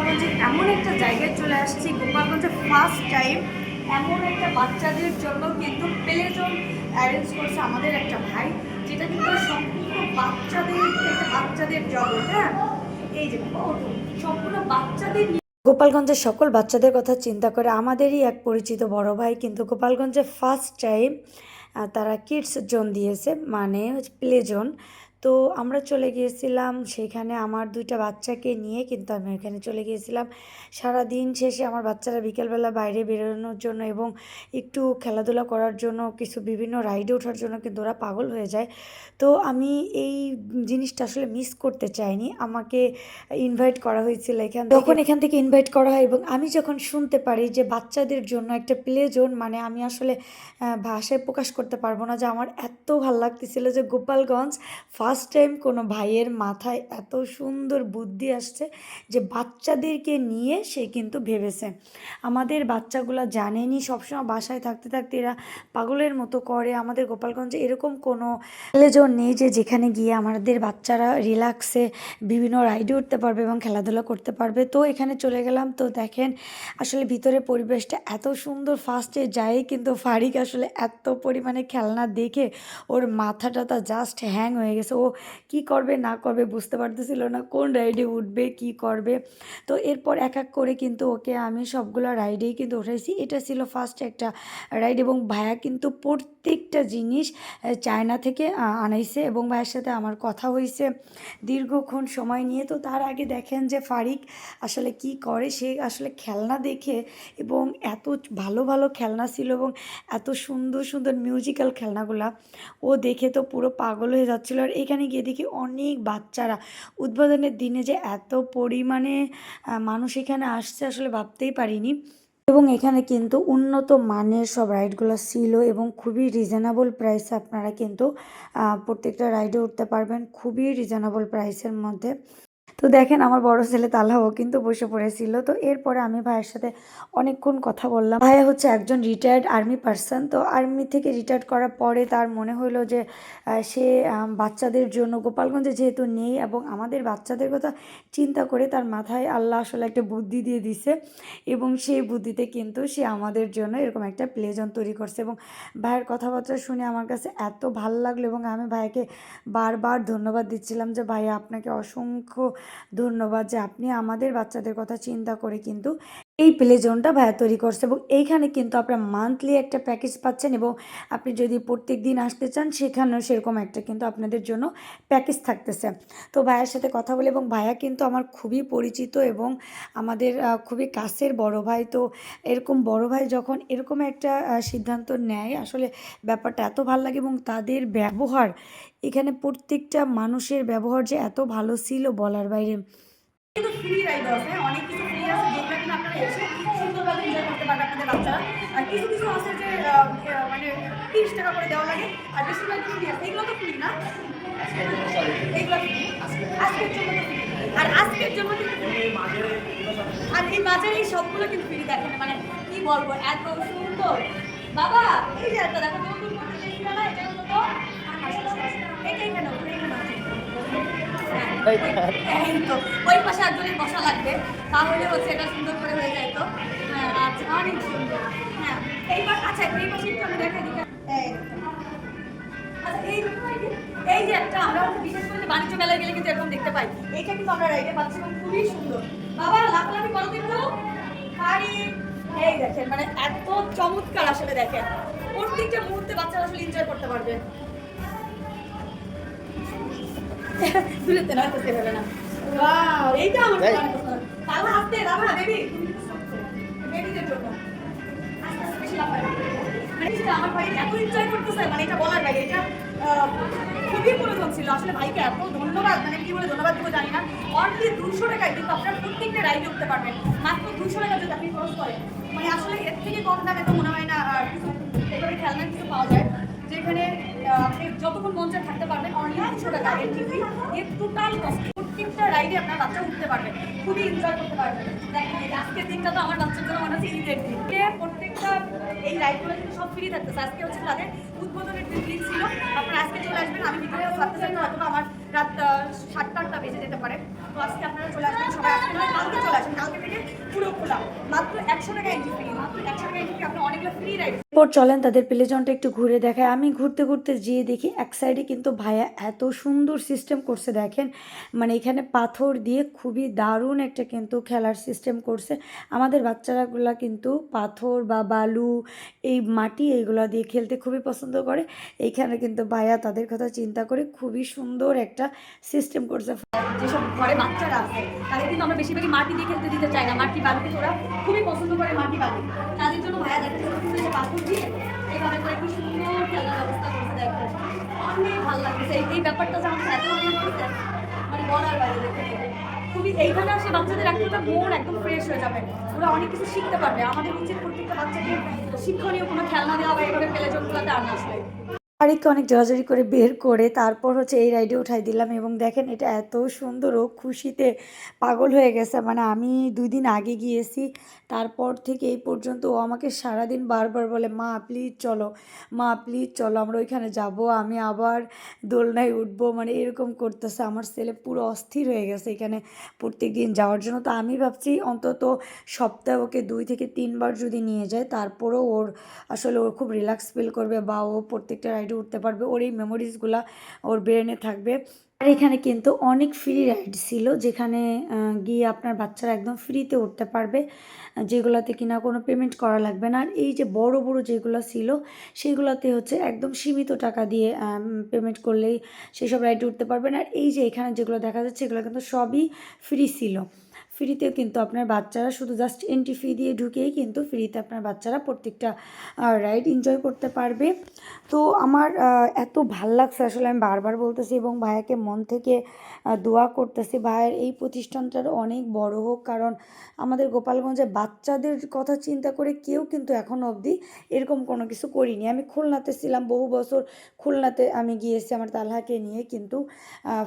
গোপালগঞ্জে এমন একটা জায়গায় চলে আসছি। গোপালগঞ্জে ফার্স্ট টাইম এমন একটা বাচ্চাদের জন্য কিন্তু প্লে জোন অ্যারেঞ্জ করছে আমাদের একটা ভাই, যেটা কিন্তু সম্পূর্ণ বাচ্চাদের বাচ্চাদের জগৎ হ্যাঁ? এই যে সম্পূর্ণ বাচ্চাদের গোপালগঞ্জের সকল বাচ্চাদের কথা চিন্তা করে আমাদেরই এক পরিচিত বড় ভাই কিন্তু গোপালগঞ্জে ফার্স্ট টাইম তারা কিডস জোন দিয়েছে মানে প্লে জোন তো আমরা চলে গিয়েছিলাম, সেখানে আমার দুইটা বাচ্চাকে নিয়ে কিন্তু আমি ওখানে চলে গিয়েছিলাম। সারা দিন শেষে আমার বাচ্চারা বিকেলবেলা বাইরে বেরোনোর জন্য এবং একটু খেলাধুলা করার জন্য, কিছু বিভিন্ন রাইডে ওঠার জন্য কিন্তু ওরা পাগল হয়ে যায়। তো আমি এই জিনিসটা আসলে মিস করতে চাইনি। আমাকে ইনভাইট করা হয়েছিল এখান তখন এখান থেকে ইনভাইট করা হয় এবং আমি যখন শুনতে পারি যে বাচ্চাদের জন্য একটা প্লে জোন মানে আমি আসলে ভাষায় প্রকাশ করতে পারব না যে আমার এত ভালো লাগতেছিল যে গোপালগঞ্জ ফার্স্ট টাইম কোনো ভাইয়ের মাথায় এত সুন্দর বুদ্ধি আসছে যে বাচ্চাদেরকে নিয়ে সে কিন্তু ভেবেছে। আমাদের বাচ্চাগুলো জানেনি, সবসময় বাসায় থাকতে থাকতে এরা পাগলের মতো করে। আমাদের গোপালগঞ্জে এরকম কোনো প্লেজোন নেই যে যেখানে গিয়ে আমাদের বাচ্চারা রিল্যাক্সে বিভিন্ন রাইডে উঠতে পারবে এবং খেলাধুলা করতে পারবে। তো এখানে চলে গেলাম। তো দেখেন আসলে ভিতরে পরিবেশটা এত সুন্দর। ফার্স্টে যায় কিন্তু ফারিক আসলে এত পরিমাণে খেলনা দেখে ওর মাথাটা তা জাস্ট হ্যাং হয়ে গেছে। কি করবে, না করবে বুঝতে পারতেছিল না, কোন রাইডে উঠবে, কি করবে। তো এরপর এক এক করে কিন্তু ওকে আমি সবগুলো রাইডেই কিন্তু উঠাইছি। এটা ছিল ফার্স্ট একটা রাইড এবং ভাইয়া কিন্তু প্রত্যেকটা জিনিস চায়না থেকে আনাইছে এবং ভাইয়ের সাথে আমার কথা হয়েছে দীর্ঘক্ষণ সময় নিয়ে। তো তার আগে দেখেন যে ফারিক আসলে কি করে, সে আসলে খেলনা দেখে এবং এত ভালো ভালো খেলনা ছিল এবং এত সুন্দর সুন্দর মিউজিক্যাল খেলনাগুলা ও দেখে তো পুরো পাগল হয়ে যাচ্ছিল। আর এখানে গিয়ে দেখি অনেক বাচ্চারা। উদ্বোধনের দিনে যে এত পরিমাণে মানুষ এখানে আসছে আসলে ভাবতেই পারিনি। এবং এখানে কিন্তু উন্নত মানের সব রাইডগুলো ছিল এবং খুবই রিজনেবল প্রাইসে আপনারা কিন্তু প্রত্যেকটা রাইডে উঠতে পারবেন। খুবই রিজনেবল প্রাইসের মধ্যে। তো দেখেন আমার বড় ছেলে তালাও কিন্তু বসে পড়েছিল। তো এরপরে আমি ভাইয়ের সাথে অনেকক্ষণ কথা বললাম। ভাইয়া হচ্ছে একজন রিটায়ার্ড আর্মি পার্সন তো আর্মি থেকে রিটায়ার্ড করার পরে তার মনে হলো যে সে বাচ্চাদের জন্য গোপালগঞ্জে যেহেতু নেই এবং আমাদের বাচ্চাদের কথা চিন্তা করে তার মাথায় আল্লাহ আসলে একটা বুদ্ধি দিয়ে দিছে এবং সেই বুদ্ধিতে কিন্তু সে আমাদের জন্য এরকম একটা প্লেজন তৈরি করছে এবং ভাইয়ের কথাবার্তা শুনে আমার কাছে এত ভালো লাগল এবং আমি ভাইকে বারবার ধন্যবাদ দিচ্ছিলাম যে, ভাইয়া আপনাকে অসংখ্য ধন্যবাদ যে আপনি আমাদের বাচ্চাদের কথা চিন্তা করে কিন্তু এই প্লে জোনটা ভাইয়া তৈরি করছে এবং এইখানে কিন্তু আপনার মান্থলি একটা প্যাকেজ পাচ্ছেন এবং আপনি যদি প্রত্যেক দিন আসতে চান, সেখানেও সেরকম একটা কিন্তু আপনাদের জন্য প্যাকেজ থাকতেছে। তো ভাইয়ের সাথে কথা বলে এবং ভাইয়া কিন্তু আমার খুবই পরিচিত এবং আমাদের খুবই কাছের বড় ভাই। তো এরকম বড় ভাই যখন এরকম একটা সিদ্ধান্ত নেয়, আসলে ব্যাপারটা এত ভালো লাগে এবং তাদের ব্যবহার এখানে প্রত্যেকটা মানুষের ব্যবহার যে এত ভালো ছিল বলার বাইরে। আছে যে মানে তো আর এই যে একটা আমরা বিশেষ করে বাণিজ্য মেলায় গেলে কিন্তু এরকম দেখতে পাই এইটা কিন্তু আমরা রাইডে পাচ্ছি এবং খুবই সুন্দর বাবা লাফলাফি করো তো একটু পারি এই দেখেন মানে এত চমৎকার আসলে দেখেন। প্রত্যেকটা মুহূর্তে বাচ্চারা আসলে এনজয় করতে পারবে। দুলেতে না হয়তো সেভাবে না ওয়াও এইটা আমার তাহলে আসতে দাদা বেবি বেবিদের। মানে সেটা আমার ভাই এত এনজয় করতেছে মানে এটা বলার বাইরে এটা খুবই প্রয়োজন ছিল আসলে ভাইকে এত ধন্যবাদ মানে কি বলে ধন্যবাদ দেবো জানি না অনলি দুশো টাকায় কিন্তু আপনারা প্রত্যেকটা রাইডে উঠতে পারবেন মাত্র দুশো টাকা যদি আপনি খরচ করেন মানে আসলে এর থেকে কম দামে তো মনে হয় না আর এভাবে খেলনার কিছু পাওয়া যায় যেখানে যতক্ষণ চায় থাকতে পারবেন অনলি দুশো টাকা এন্ট্রি ফি এর টোটাল প্রত্যেকটা রাইডে আপনার বাচ্চা উঠতে পারবেন খুবই এনজয় করতে পারবেন আজকের দিনটা তো আমার বাচ্চার জন্য মনে হচ্ছে ঈদের দিন। প্রত্যেকটা এই রাইডগুলো কিন্তু সব ফ্রি থাকতেছে। আজকে হচ্ছে তাদের উদ্বোধনের দিন ছিল আপনারা আজকে চলে আসবেন। আমি ভিতরে থাকতে চাই হয়তো বা আমার রাত সাতটা আটটা বেজে যেতে পারে। তো আজকে আপনারা চলে আসবেন সবাই। নয়, কালকে চলে আসবেন। কালকে মাত্র একশো টাকা এন্ট্রি ফ্রি মাত্র একশো টাকা এন্ট্রি ফ্রি আপনি অনেকগুলো ফ্রি রাইড এরপর চলেন তাদের প্লেজনটা একটু ঘুরে দেখায়। আমি ঘুরতে ঘুরতে যেয়ে দেখি এক সাইডে কিন্তু ভাইয়া এত সুন্দর সিস্টেম করছে, দেখেন। মানে এখানে পাথর দিয়ে খুবই দারুণ একটা কিন্তু খেলার সিস্টেম করছে। আমাদের বাচ্চারাগুলা কিন্তু পাথর বা বালু, এই মাটি এইগুলো দিয়ে খেলতে খুবই পছন্দ করে। এইখানে কিন্তু ভাইয়া তাদের কথা চিন্তা করে খুবই সুন্দর একটা সিস্টেম করছে। যেসব ঘরে বাচ্চারা আছে, তাদের কিন্তু আমরা বেশিরভাগই মাটি দিয়ে খেলতে দিতে চাই না। মাটি বালুতে ওরা খুবই পছন্দ করে মাটি বালু। তাদের জন্য ভাইয়া দেখা যাচ্ছে পাথর দিয়ে করে কি সুন্দর খেলার ব্যবস্থা করছে দেখো। অনেক ভালো লাগছে। এই ব্যাপারটা যে আমার এত ভালো মানে বলার বাইরে দেখে। খুবই এইখানে আসে বাচ্চাদের একটা মন একদম ফ্রেশ হয়ে যাবে। ওরা অনেক কিছু শিখতে পারবে। আমাদের উচিত প্রত্যেকটা বাচ্চাকে শিক্ষণীয় কোনো খেলনা দেওয়া বা এইভাবে প্লে চলতে আনা আসলে। আরেককে অনেক জড়াজড়ি করে বের করে তারপর হচ্ছে এই রাইডে উঠাই দিলাম এবং দেখেন এটা এত সুন্দর, ও খুশিতে পাগল হয়ে গেছে। মানে আমি দুই দিন আগে গিয়েছি, তারপর থেকে এই পর্যন্ত ও আমাকে সারাদিন বারবার বলে, মা প্লিজ চলো, মা প্লিজ চলো, আমরা ওইখানে যাব, আমি আবার দোলনায় উঠবো। মানে এরকম করতেছে। আমার ছেলে পুরো অস্থির হয়ে গেছে এখানে প্রত্যেক দিন যাওয়ার জন্য। তো আমি ভাবছি অন্তত সপ্তাহে ওকে দুই থেকে তিনবার যদি নিয়ে যায় তারপরেও ওর আসলে ওর খুব রিল্যাক্স ফিল করবে বা ও প্রত্যেকটা রাইডে উঠতে পারবে, ওর এই মেমোরিজগুলো ওর ব্রেনে থাকবে। আর এখানে কিন্তু অনেক ফ্রি রাইড ছিল, যেখানে গিয়ে আপনার বাচ্চারা একদম ফ্রিতে উঠতে পারবে, যেগুলোতে কিনা কোনো পেমেন্ট করা লাগবে না। আর এই যে বড় বড় যেগুলো ছিল সেগুলোতে হচ্ছে একদম সীমিত টাকা দিয়ে পেমেন্ট করলেই সেসব রাইডে উঠতে পারবেন আর এই যে এখানে যেগুলো দেখা যাচ্ছে, এগুলো কিন্তু সবই ফ্রি ছিল। ফ্রিতেও কিন্তু আপনার বাচ্চারা শুধু জাস্ট এন্ট্রি ফি দিয়ে ঢুকেই কিন্তু ফ্রিতে আপনার বাচ্চারা প্রত্যেকটা রাইড এনজয় করতে পারবে। তো আমার এত ভালো লাগছে আসলে আমি বারবার বলতেছি এবং ভাইয়াকে মন থেকে দোয়া করতেছি। ভাইয়ের এই প্রতিষ্ঠানটার অনেক বড় হোক, কারণ আমাদের গোপালগঞ্জে বাচ্চাদের কথা চিন্তা করে কেউ কিন্তু এখনও অবধি এরকম কোনো কিছু করিনি। আমি খুলনাতে ছিলাম বহু বছর, খুলনাতে আমি গিয়েছি আমার তালহাকে নিয়ে কিন্তু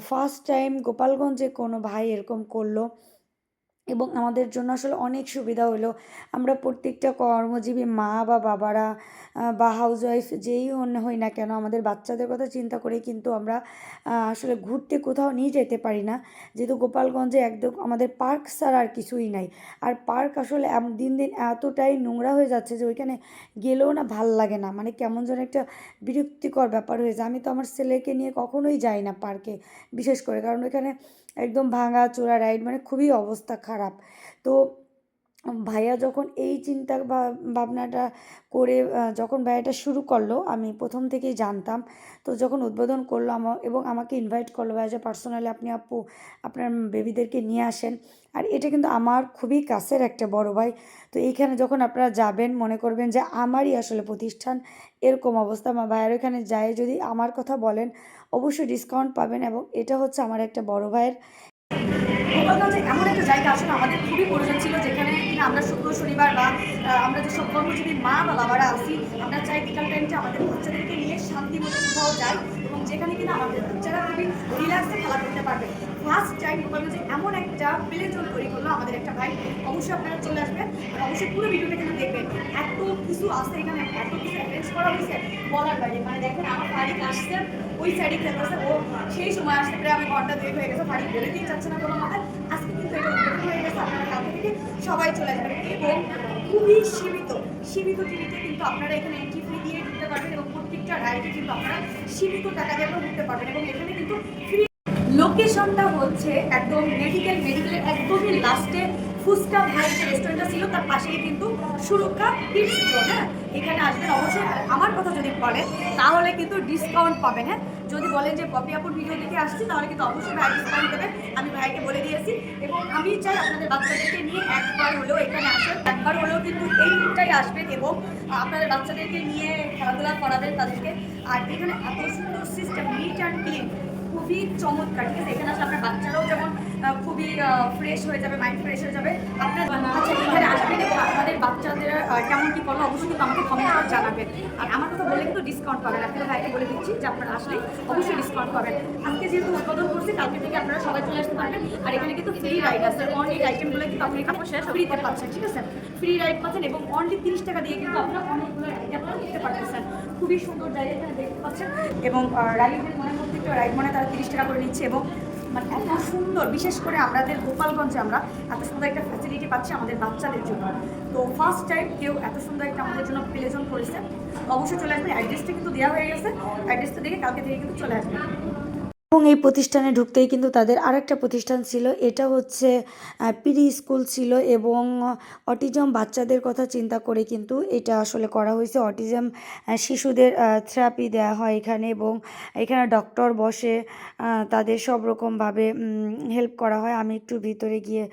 ফার্স্ট টাইম গোপালগঞ্জে কোনো ভাই এরকম করল। এবং আমাদের জন্য আসলে অনেক সুবিধা হলো। আমরা প্রত্যেকটা কর্মজীবী মা বা বাবারা বা হাউস ওয়াইফ যেই হই না কেন আমাদের বাচ্চাদের কথা চিন্তা করে কিন্তু আমরা আসলে ঘুরতে কোথাও নিয়ে যেতে পারি না। যেহেতু গোপালগঞ্জে একদম আমাদের পার্ক ছাড়া আর কিছুই নাই। আর পার্ক আসলে দিন দিন এতটাই নোংরা হয়ে যাচ্ছে যে ওইখানে গেলেও না ভালো লাগে না। মানে কেমন যেন একটা বিরক্তিকর ব্যাপার হয়ে যায়। আমি তো আমার ছেলেকে নিয়ে কখনোই যাই না পার্কে বিশেষ করে। কারণ ওইখানে একদম ভাঙা চোরা রাইড মানে খুবই অবস্থা খারাপ। তো ভাইয়া যখন এই চিন্তা ভাবনাটা করে যখন ভাইয়াটা শুরু করল, আমি প্রথম থেকেই জানতাম। তো যখন উদ্বোধন করল আমার এবং আমাকে ইনভাইট করল, ভাইয়া যে পার্সোনালি আপনি আপু, আপনার বেবিদেরকে নিয়ে আসেন। আর এটা কিন্তু আমার খুবই কাছের একটা বড় ভাই। তো এইখানে যখন আপনারা যাবেন, মনে করবেন যে আমারই আসলে প্রতিষ্ঠান এরকম অবস্থা। আমার ভাইয়ের ওখানে যায়, যদি আমার কথা বলেন, অবশ্যই ডিসকাউন্ট পাবেন। এবং এটা হচ্ছে আমার একটা বড় ভাইয়ের গোপালগঞ্জে এমন একটা জায়গা আসলে আমাদের খুবই প্রয়োজন ছিল, যেখানে কিনা আমরা শুক্র, শনিবার বা আমরা যেসব কর্মজীবী মা বা বাবারা আছি, আমরা চাই বিকাল টাইমটা আমাদের বাচ্চাদেরকে নিয়ে শান্তি মতো কোথাও যাই এবং যেখানে কিনা আমাদের বাচ্চারা খুবই রিল্যাক্সে খেলা করতে পারবে। ফার্স্ট টাইম গোপালগঞ্জে এমন একটা প্লে জোন তৈরি করল আমাদের একটা ভাই, অবশ্যই আপনারা চলে আসবেন অবশ্যই পুরো ভিডিওটা কিন্তু দেখবেন। এত কিছু আছে এখানে, এত কিছু অ্যারেঞ্জ করা হয়েছে বলার বাইরে। মানে দেখেন, আমার ফারিক আসছে ওই সাইডে খেলতেছে ও সেই সময় আসতে প্রায় আমি ঘণ্টা দুই হয়ে গেছে ফারিক বলে দিয়ে যাচ্ছে না কোনো মাথায় আজকে কিন্তু এটা হয়ে গেছে, আপনারা কালকে থেকে সবাই চলে আসবেন। এবং খুবই সীমিত সীমিত টিভিতে কিন্তু আপনারা এখানে এন্ট্রি ফি দিয়ে ঢুকতে পারবেন এবং প্রত্যেকটা রাইডে কিন্তু আপনারা সীমিত টাকা দিয়ে ঢুকতে পারবেন। এবং এখানে কিন্তু ফ্রি লোকেশনটা হচ্ছে একদম মেডিকেল মেডিকেলের একদমই লাস্টে ফুচকা ভাই যে রেস্টুরেন্টটা ছিল, তার পাশেই কিন্তু সুরক্ষা টিপস হ্যাঁ? এখানে আসবেন অবশ্যই। আমার কথা যদি বলেন, তাহলে কিন্তু ডিসকাউন্ট পাবেন হ্যাঁ? যদি বলেন যে পপিয়াপুর ভিডিও দেখে আসছি, তাহলে কিন্তু অবশ্যই ভাই ডিসকাউন্ট দেবেন। আমি ভাইকে বলে দিয়েছি। এবং আমি চাই আপনাদের বাচ্চাদেরকে নিয়ে একবার হলেও এখানে আসেন। একবার হলেও কিন্তু এইটাই আসবেন এবং আপনাদের বাচ্চাদেরকে নিয়ে খেলাধুলা করাবেন তাদেরকে। আর এখানে এত সুন্দর সিস্টেম নিট অ্যান্ড ক্লিন খুবই চমৎকার। ঠিক আছে? এখানে আসলে আপনার বাচ্চারাও যেমন খুবই ফ্রেশ হয়ে যাবে মাইন্ড ফ্রেশ হয়ে যাবে। আপনার আচ্ছা এখানে আসবেন আপনাদের কেমন কি করল, অবশ্যই কিন্তু আমাকে কমেন্ট করে জানাবেন। আর আমার কথা বলে কিন্তু ডিসকাউন্ট পাবেন। আপনারা ভাইকে বলে দিচ্ছি যে আপনারা আসলে অবশ্যই ডিসকাউন্ট পাবেন। আজকে যেহেতু উদ্বোধন করছি, কালকে থেকে আপনারা সবাই চলে আসতে পারবেন। আর এখানে কিন্তু ফ্রি রাইড আছে। অনেক আইটেমগুলো কিন্তু আপনি এখানে ফ্রিতে পাচ্ছেন, ঠিক আছে? ফ্রি রাইড পাচ্ছেন এবং অনলি তিরিশ টাকা দিয়ে কিন্তু আপনারা অনেকগুলো রাইড আপনারা নিতে পারতেছেন। খুবই সুন্দর জায়গা এখানে দেখতে পাচ্ছেন। এবং রাইডের মনে প্রত্যেকটা রাইড মানে তারা তিরিশ টাকা করে নিচ্ছে এবং মানে এত সুন্দর, বিশেষ করে আমাদের গোপালগঞ্জে আমরা এত সুন্দর একটা ফ্যাসিলিটি পাচ্ছি আমাদের বাচ্চাদের জন্য। তো ফার্স্ট টাইম কেউ এত সুন্দর একটা আমাদের জন্য প্লেজন করেছে। অবশ্যই চলে আসবে অ্যাড্রেসটা কিন্তু দেওয়া হয়ে গেছে। অ্যাড্রেসটা দেখে কালকে থেকে কিন্তু চলে আসবেন এবং এই প্রতিষ্ঠানে ঢুকতেই কিন্তু তাদের আরেকটা প্রতিষ্ঠান ছিল। এটা হচ্ছে প্রি স্কুল ছিল এবং অটিজম বাচ্চাদের কথা চিন্তা করে কিন্তু এটা আসলে করা হয়েছে। অটিজম শিশুদের থেরাপি দেওয়া হয় এখানে এবং এখানে ডক্টর বসে তাদের সব রকমভাবে হেল্প করা হয়। আমি একটু ভিতরে গিয়ে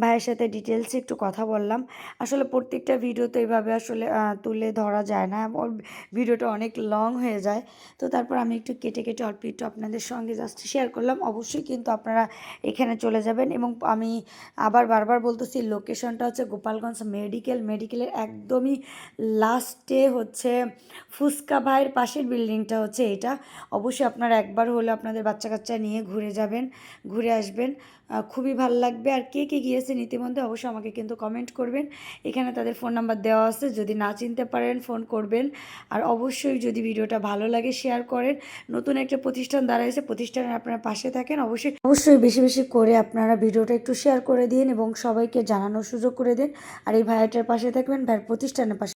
ভাইয়ের সাথে ডিটেলসে একটু কথা বললাম। আসলে প্রত্যেকটা ভিডিও তো এইভাবে আসলে তুলে ধরা যায় না। ভিডিওটা অনেক লং হয়ে যায়। তো তারপর আমি একটু কেটে কেটে অল্প একটু আপনাদের সঙ্গে জাস্ট শেয়ার করলাম, অবশ্যই কিন্তু আপনারা এখানে চলে যাবেন। এবং আমি আবার বারবার বলতেছি লোকেশনটা হচ্ছে গোপালগঞ্জ মেডিকেল মেডিকেলের একদমই লাস্টে হচ্ছে ফুসকা ভাইয়ের পাশের বিল্ডিংটা হচ্ছে এটা। অবশ্যই আপনারা একবার হলে আপনাদের বাচ্চা কাচ্চা নিয়ে ঘুরে যাবেন, ঘুরে আসবেন। খুবই ভালো লাগবে। আর কে কে গিয়েছেন ইতিমধ্যে অবশ্যই আমাকে কিন্তু কমেন্ট করবেন। এখানে তাদের ফোন নাম্বার দেওয়া আছে, যদি না চিনতে পারেন ফোন করবেন। আর অবশ্যই যদি ভিডিওটা ভালো লাগে শেয়ার করেন। নতুন একটা প্রতিষ্ঠান দাঁড়াইছে প্রতিষ্ঠানের আপনারা পাশে থাকেন, অবশ্যই অবশ্যই বেশি বেশি করে আপনারা ভিডিওটা একটু শেয়ার করে দিন এবং সবাইকে জানানোর সুযোগ করে দিন। আর এই ভাইয়াটার পাশে থাকবেন, ভাইয়ের প্রতিষ্ঠানের পাশে